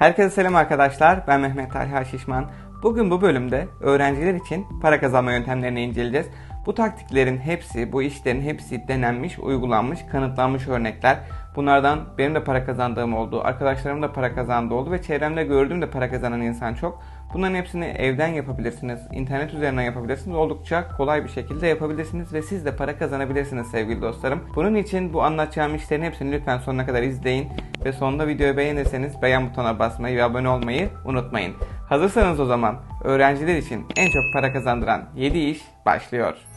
Herkese selam arkadaşlar. Ben Mehmet Talha Şişman. Bugün bu bölümde öğrenciler için para kazanma yöntemlerini inceleyeceğiz. Bu taktiklerin hepsi, bu işlerin hepsi denenmiş, uygulanmış, kanıtlanmış örnekler. Bunlardan benim de para kazandığım oldu, arkadaşlarım da para kazandığı oldu ve çevremde gördüğüm de para kazanan insan çok. Bunların hepsini evden yapabilirsiniz, internet üzerinden yapabilirsiniz. Oldukça kolay bir şekilde yapabilirsiniz ve siz de para kazanabilirsiniz sevgili dostlarım. Bunun için bu anlatacağım işlerin hepsini lütfen sonuna kadar izleyin ve sonunda videoyu beğenirseniz beğen butonuna basmayı ve abone olmayı unutmayın. Hazırsanız o zaman öğrenciler için en çok para kazandıran 7 iş başlıyor.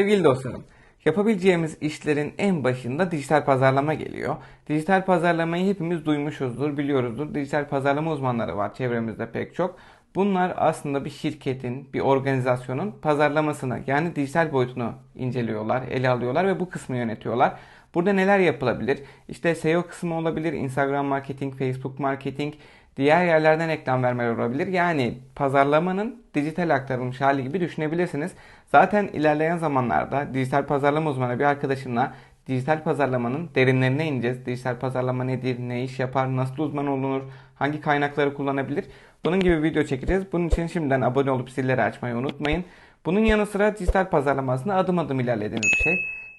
Sevgili dostlarım, yapabileceğimiz işlerin en başında dijital pazarlama geliyor. Dijital pazarlamayı hepimiz duymuşuzdur, biliyoruzdur. Dijital pazarlama uzmanları var çevremizde pek çok. Bunlar aslında bir şirketin, bir organizasyonun pazarlamasını yani dijital boyutunu inceliyorlar, ele alıyorlar ve bu kısmı yönetiyorlar. Burada neler yapılabilir? İşte SEO kısmı olabilir, Instagram marketing, Facebook marketing, diğer yerlerden reklam vermeler olabilir. Yani pazarlamanın dijital aktarılmış hali gibi düşünebilirsiniz. Zaten ilerleyen zamanlarda dijital pazarlama uzmanı bir arkadaşımla dijital pazarlamanın derinlerine ineceğiz. Dijital pazarlama nedir, ne iş yapar, nasıl uzman olunur, hangi kaynakları kullanabilir? Bunun gibi video çekeceğiz. Bunun için şimdiden abone olup zilleri açmayı unutmayın. Bunun yanı sıra dijital pazarlama aslında adım adım ilerlediğimiz bir şey.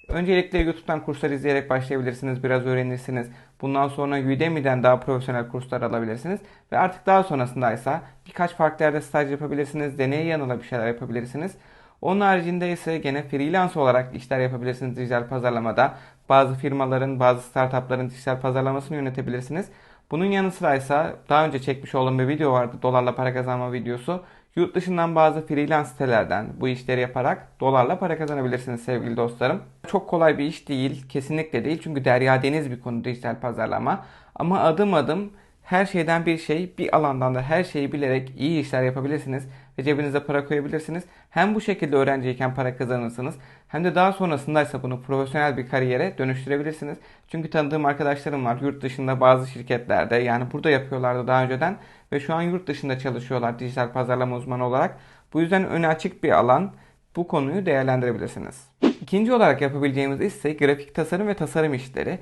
Öncelikle YouTube'dan kurslar izleyerek başlayabilirsiniz. Biraz öğrenirsiniz. Bundan sonra Udemy'den daha profesyonel kurslar alabilirsiniz. Ve artık daha sonrasında ise birkaç farklı yerde staj yapabilirsiniz. Deneye yanıla bir şeyler yapabilirsiniz. Onun haricinde ise gene freelance olarak işler yapabilirsiniz dijital pazarlamada. Bazı firmaların, bazı startupların dijital pazarlamasını yönetebilirsiniz. Bunun yanı sıra ise daha önce çekmiş olduğum bir video vardı. Dolarla para kazanma videosu. Yurt dışından bazı freelance sitelerden bu işleri yaparak dolarla para kazanabilirsiniz sevgili dostlarım. Çok kolay bir iş değil, kesinlikle değil. Çünkü derya deniz bir konu dijital pazarlama. Ama adım adım her şeyden bir şey, bir alandan da her şeyi bilerek iyi işler yapabilirsiniz ve cebinize para koyabilirsiniz. Hem bu şekilde öğrenciyken para kazanırsınız hem de daha sonrasında ise bunu profesyonel bir kariyere dönüştürebilirsiniz. Çünkü tanıdığım arkadaşlarım var yurt dışında bazı şirketlerde yani burada yapıyorlardı daha önceden ve şu an yurt dışında çalışıyorlar dijital pazarlama uzmanı olarak. Bu yüzden öne açık bir alan bu konuyu değerlendirebilirsiniz. İkinci olarak yapabileceğimiz ise grafik tasarım ve tasarım işleri.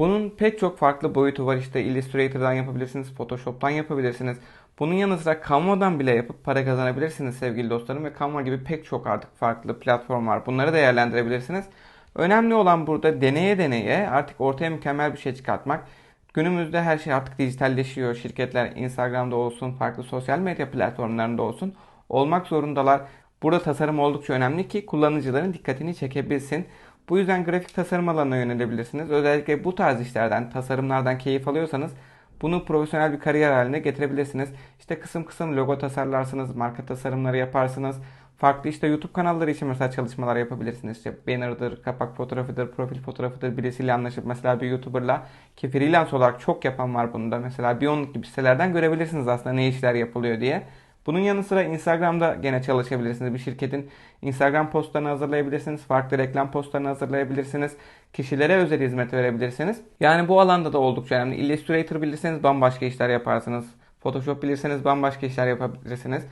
Bunun pek çok farklı boyutu var. İşte Illustrator'dan yapabilirsiniz, Photoshop'tan yapabilirsiniz. Bunun yanı sıra Canva'dan bile yapıp para kazanabilirsiniz sevgili dostlarım. Ve Canva gibi pek çok artık farklı platform var. Bunları değerlendirebilirsiniz. Önemli olan burada deneye deneye artık ortaya mükemmel bir şey çıkartmak. Günümüzde her şey artık dijitalleşiyor. Şirketler Instagram'da olsun, farklı sosyal medya platformlarında olsun olmak zorundalar. Burada tasarım oldukça önemli ki kullanıcıların dikkatini çekebilsin. Bu yüzden grafik tasarım alanına yönelebilirsiniz. Özellikle bu tarz işlerden, tasarımlardan keyif alıyorsanız bunu profesyonel bir kariyer haline getirebilirsiniz. İşte kısım kısım logo tasarlarsınız, marka tasarımları yaparsınız. Farklı işte YouTube kanalları için mesela çalışmalar yapabilirsiniz. İşte banner'dır, kapak fotoğrafıdır, profil fotoğrafıdır. Birisiyle anlaşıp mesela bir YouTuber'la ki freelance olarak çok yapan var bunda. Mesela Beyond gibi sitelerden görebilirsiniz aslında ne işler yapılıyor diye. Bunun yanı sıra Instagram'da gene çalışabilirsiniz. Bir şirketin Instagram postlarını hazırlayabilirsiniz. Farklı reklam postlarını hazırlayabilirsiniz. Kişilere özel hizmet verebilirsiniz. Yani bu alanda da oldukça önemli. Illustrator bilirseniz bambaşka işler yaparsınız. Photoshop bilirseniz bambaşka işler yapabilirsiniz.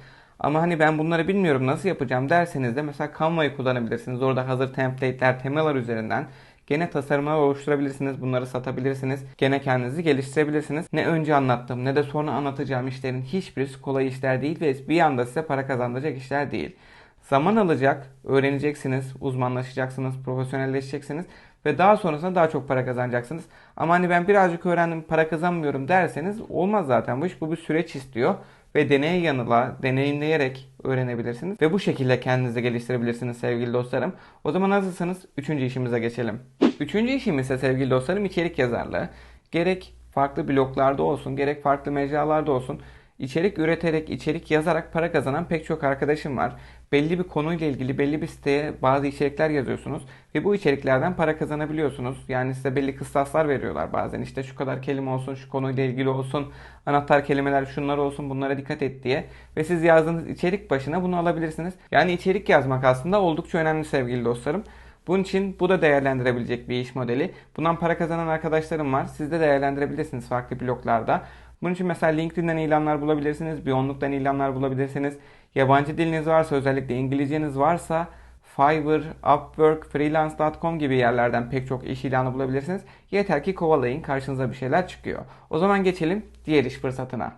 Ama hani ben bunları bilmiyorum nasıl yapacağım derseniz de mesela Canva'yı kullanabilirsiniz. Orada hazır template'ler, temalar üzerinden Gene tasarımlar oluşturabilirsiniz. Bunları satabilirsiniz. Gene kendinizi geliştirebilirsiniz. Ne önce anlattığım ne de sonra anlatacağım işlerin hiçbirisi kolay işler değil ve bir anda size para kazandıracak işler değil. Zaman alacak, öğreneceksiniz, uzmanlaşacaksınız, profesyonelleşeceksiniz ve daha sonrasında daha çok para kazanacaksınız. Ama hani ben birazcık öğrendim para kazanmıyorum derseniz olmaz zaten bu iş. Bu bir süreç istiyor ve deneye yanıla, deneyimleyerek öğrenebilirsiniz. Ve bu şekilde kendinizi geliştirebilirsiniz sevgili dostlarım. O zaman hazırsanız üçüncü işimize geçelim. Üçüncü işimiz ise sevgili dostlarım içerik yazarlığı. Gerek farklı bloglarda olsun, gerek farklı mecralarda olsun içerik üreterek, içerik yazarak para kazanan pek çok arkadaşım var. Belli bir konuyla ilgili belli bir siteye bazı içerikler yazıyorsunuz ve bu içeriklerden para kazanabiliyorsunuz. Yani size belli kıstaslar veriyorlar bazen. İşte şu kadar kelime olsun, şu konuyla ilgili olsun, anahtar kelimeler şunlar olsun, bunlara dikkat et diye. Ve siz yazdığınız içerik başına bunu alabilirsiniz. Yani içerik yazmak aslında oldukça önemli sevgili dostlarım. Bunun için bu da değerlendirebilecek bir iş modeli. Bundan para kazanan arkadaşlarım var. Siz de değerlendirebilirsiniz farklı bloklarda. Bunun için mesela LinkedIn'den ilanlar bulabilirsiniz, Beyond'luktan ilanlar bulabilirsiniz. Yabancı diliniz varsa özellikle İngilizceniz varsa Fiverr, Upwork, Freelance.com gibi yerlerden pek çok iş ilanı bulabilirsiniz. Yeter ki kovalayın karşınıza bir şeyler çıkıyor. O zaman geçelim diğer iş fırsatına.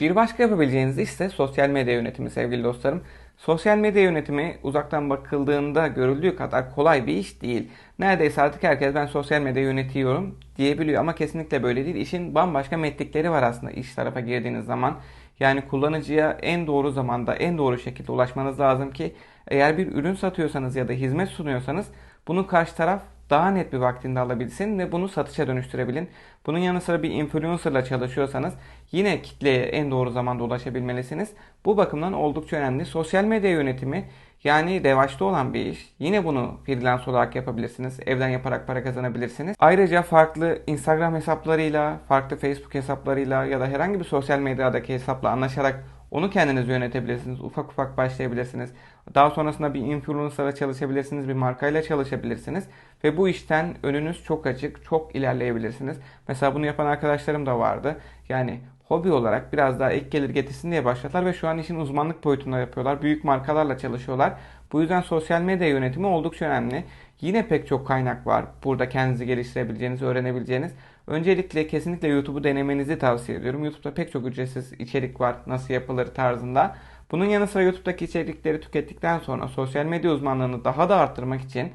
Bir başka yapabileceğiniz iş ise sosyal medya yönetimi sevgili dostlarım. Sosyal medya yönetimi uzaktan bakıldığında görüldüğü kadar kolay bir iş değil. Neredeyse artık herkes ben sosyal medya yönetiyorum diyebiliyor ama kesinlikle böyle değil. İşin bambaşka metlikleri var aslında iş tarafa girdiğiniz zaman. Yani kullanıcıya en doğru zamanda, en doğru şekilde ulaşmanız lazım ki eğer bir ürün satıyorsanız ya da hizmet sunuyorsanız bunu karşı taraf daha net bir vaktinde alabilsin ve bunu satışa dönüştürebilin. Bunun yanı sıra bir influencerla çalışıyorsanız yine kitleye en doğru zamanda ulaşabilmelisiniz. Bu bakımdan oldukça önemli. Sosyal medya yönetimi yani revaçta olan bir iş. Yine bunu freelance olarak yapabilirsiniz. Evden yaparak para kazanabilirsiniz. Ayrıca farklı Instagram hesaplarıyla, farklı Facebook hesaplarıyla ya da herhangi bir sosyal medyadaki hesapla anlaşarak onu kendiniz yönetebilirsiniz. Ufak ufak başlayabilirsiniz. Daha sonrasında bir influencer'a çalışabilirsiniz, bir markayla çalışabilirsiniz. Ve bu işten önünüz çok açık, çok ilerleyebilirsiniz. Mesela bunu yapan arkadaşlarım da vardı. Yani hobi olarak biraz daha ek gelir getirsin diye başladılar ve şu an işin uzmanlık boyutunda yapıyorlar. Büyük markalarla çalışıyorlar. Bu yüzden sosyal medya yönetimi oldukça önemli. Yine pek çok kaynak var. Burada kendinizi geliştirebileceğiniz, öğrenebileceğiniz. Öncelikle kesinlikle YouTube'u denemenizi tavsiye ediyorum. YouTube'da pek çok ücretsiz içerik var. Nasıl yapılır tarzında. Bunun yanı sıra YouTube'daki içerikleri tükettikten sonra sosyal medya uzmanlığını daha da arttırmak için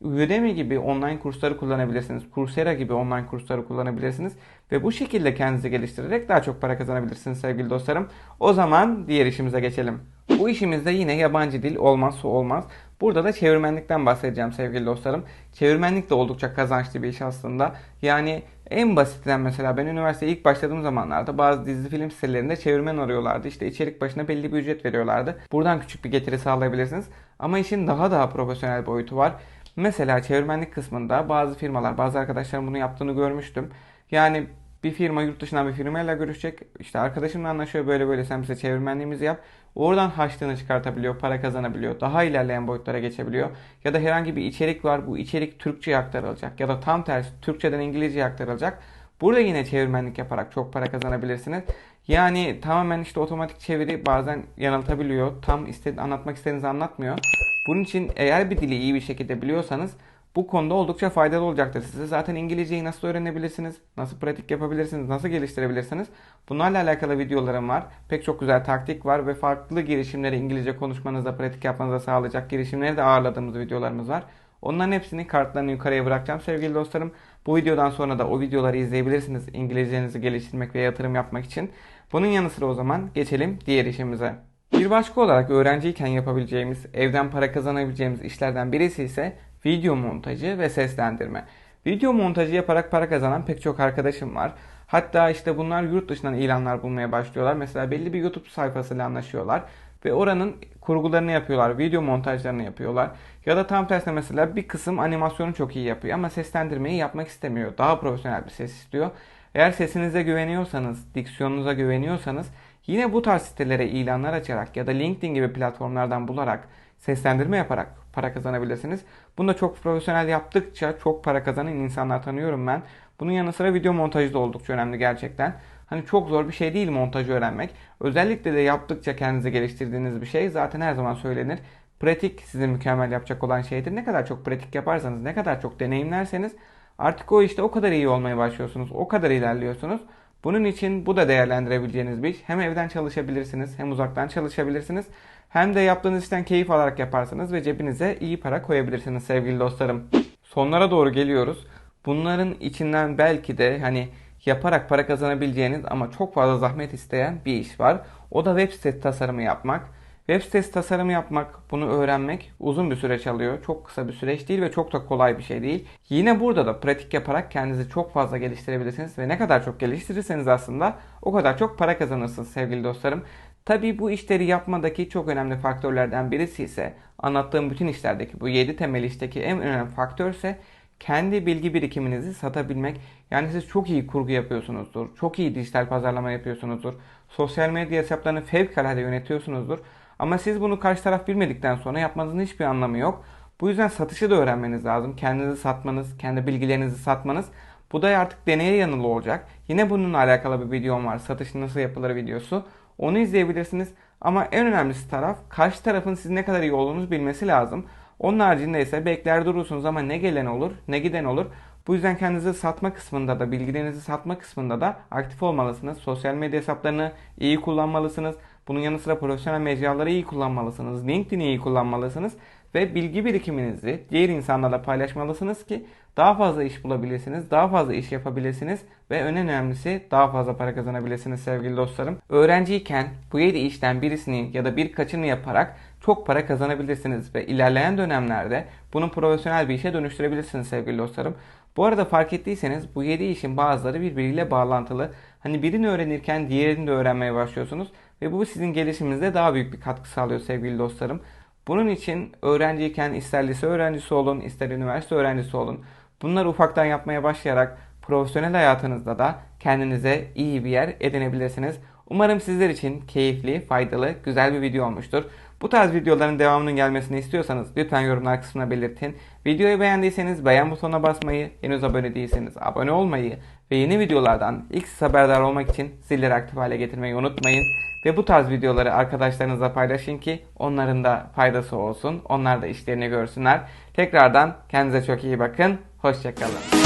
Udemy gibi online kursları kullanabilirsiniz. Coursera gibi online kursları kullanabilirsiniz. Ve bu şekilde kendinizi geliştirerek daha çok para kazanabilirsiniz sevgili dostlarım. O zaman diğer işimize geçelim. Bu işimizde yine yabancı dil olmazsa olmaz. Burada da çevirmenlikten bahsedeceğim sevgili dostlarım. Çevirmenlik de oldukça kazançlı bir iş aslında. Yani en basitinden mesela ben üniversiteye ilk başladığım zamanlarda bazı dizi film sitelerinde çevirmen arıyorlardı. İşte içerik başına belli bir ücret veriyorlardı. Buradan küçük bir getiri sağlayabilirsiniz. Ama işin daha daha profesyonel boyutu var. Mesela çevirmenlik kısmında bazı firmalar, bazı arkadaşlarım bunu yaptığını görmüştüm. Yani bir firma yurt dışından bir firmayla görüşecek. İşte arkadaşımla anlaşıyor böyle böyle sen bize çevirmenliğimizi yap. Oradan harçlığını çıkartabiliyor, para kazanabiliyor, daha ilerleyen boyutlara geçebiliyor. Ya da herhangi bir içerik var, bu içerik Türkçe'ye aktarılacak. Ya da tam tersi Türkçeden İngilizce'ye aktarılacak. Burada yine çevirmenlik yaparak çok para kazanabilirsiniz. Yani tamamen işte otomatik çeviri bazen yanıltabiliyor. Tam istedi, anlatmak istediğinizi anlatmıyor. Bunun için eğer bir dili iyi bir şekilde biliyorsanız bu konuda oldukça faydalı olacaktır size. Zaten İngilizceyi nasıl öğrenebilirsiniz, nasıl pratik yapabilirsiniz, nasıl geliştirebilirsiniz. Bunlarla alakalı videolarım var. Pek çok güzel taktik var ve farklı girişimleri İngilizce konuşmanızda, pratik yapmanıza sağlayacak girişimleri de ağırladığımız videolarımız var. Onların hepsini kartlarını yukarıya bırakacağım sevgili dostlarım. Bu videodan sonra da o videoları izleyebilirsiniz İngilizcenizi geliştirmek ve yatırım yapmak için. Bunun yanı sıra o zaman geçelim diğer işimize. Bir başka olarak öğrenciyken yapabileceğimiz, evden para kazanabileceğimiz işlerden birisi ise video montajı ve seslendirme. Video montajı yaparak para kazanan pek çok arkadaşım var. Hatta işte bunlar yurt dışından ilanlar bulmaya başlıyorlar. Mesela belli bir YouTube sayfasıyla anlaşıyorlar ve oranın kurgularını yapıyorlar, video montajlarını yapıyorlar. Ya da tam tersine mesela bir kısım animasyonu çok iyi yapıyor ama seslendirmeyi yapmak istemiyor. Daha profesyonel bir ses istiyor. Eğer sesinize güveniyorsanız, diksiyonunuza güveniyorsanız yine bu tarz sitelere ilanlar açarak ya da LinkedIn gibi platformlardan bularak seslendirme yaparak para kazanabilirsiniz. Bunu da çok profesyonel yaptıkça çok para kazanan insanlar tanıyorum ben. Bunun yanı sıra video montajı da oldukça önemli gerçekten. Hani çok zor bir şey değil montajı öğrenmek. Özellikle de yaptıkça kendinizi geliştirdiğiniz bir şey zaten her zaman söylenir. Pratik sizi mükemmel yapacak olan şeydir. Ne kadar çok pratik yaparsanız, ne kadar çok deneyimlerseniz artık o işte o kadar iyi olmaya başlıyorsunuz. O kadar ilerliyorsunuz. Bunun için bu da değerlendirebileceğiniz bir iş. Hem evden çalışabilirsiniz hem uzaktan çalışabilirsiniz. Hem de yaptığınız işten keyif alarak yaparsanız ve cebinize iyi para koyabilirsiniz sevgili dostlarım. Sonlara doğru geliyoruz. Bunların içinden belki de hani yaparak para kazanabileceğiniz ama çok fazla zahmet isteyen bir iş var. O da web sitesi tasarımı yapmak. Web sitesi tasarımı yapmak, bunu öğrenmek uzun bir süreç alıyor. Çok kısa bir süreç değil ve çok da kolay bir şey değil. Yine burada da pratik yaparak kendinizi çok fazla geliştirebilirsiniz ve ne kadar çok geliştirirseniz aslında o kadar çok para kazanırsınız sevgili dostlarım. Tabi bu işleri yapmadaki çok önemli faktörlerden birisi ise anlattığım bütün işlerdeki bu 7 temel işteki en önemli faktör ise kendi bilgi birikiminizi satabilmek. Yani siz çok iyi kurgu yapıyorsunuzdur, çok iyi dijital pazarlama yapıyorsunuzdur, sosyal medya hesaplarını fevkalade yönetiyorsunuzdur. Ama siz bunu karşı taraf bilmedikten sonra yapmanızın hiçbir anlamı yok. Bu yüzden satışı da öğrenmeniz lazım. Kendinizi satmanız, kendi bilgilerinizi satmanız. Bu da artık deneye yanılı olacak. Yine bununla alakalı bir videom var. Satış nasıl yapılır videosu. Onu izleyebilirsiniz. Ama en önemlisi taraf karşı tarafın siz ne kadar iyi olduğunuzu bilmesi lazım. Onun haricinde ise bekler durursunuz ama ne gelen olur ne giden olur. Bu yüzden kendinizi satma kısmında da bilgilerinizi satma kısmında da aktif olmalısınız. Sosyal medya hesaplarını iyi kullanmalısınız. Bunun yanı sıra profesyonel mecraları iyi kullanmalısınız. LinkedIn'i iyi kullanmalısınız. Ve bilgi birikiminizi diğer insanlarla paylaşmalısınız ki daha fazla iş bulabilirsiniz, daha fazla iş yapabilirsiniz ve en önemlisi daha fazla para kazanabilirsiniz sevgili dostlarım. Öğrenciyken bu 7 işten birisini ya da birkaçını yaparak çok para kazanabilirsiniz ve ilerleyen dönemlerde bunu profesyonel bir işe dönüştürebilirsiniz sevgili dostlarım. Bu arada fark ettiyseniz bu 7 işin bazıları birbiriyle bağlantılı. Hani birini öğrenirken diğerini de öğrenmeye başlıyorsunuz ve bu sizin gelişiminizde daha büyük bir katkı sağlıyor sevgili dostlarım. Bunun için öğrenciyken ister lise öğrencisi olun, ister üniversite öğrencisi olun. Bunları ufaktan yapmaya başlayarak profesyonel hayatınızda da kendinize iyi bir yer edinebilirsiniz. Umarım sizler için keyifli, faydalı, güzel bir video olmuştur. Bu tarz videoların devamının gelmesini istiyorsanız lütfen yorumlar kısmına belirtin. Videoyu beğendiyseniz beğen butonuna basmayı, henüz abone değilseniz abone olmayı ve yeni videolardan ilk haberdar olmak için zilleri aktif hale getirmeyi unutmayın. Ve bu tarz videoları arkadaşlarınızla paylaşın ki onların da faydası olsun. Onlar da işlerini görsünler. Tekrardan kendinize çok iyi bakın. Hoşçakalın.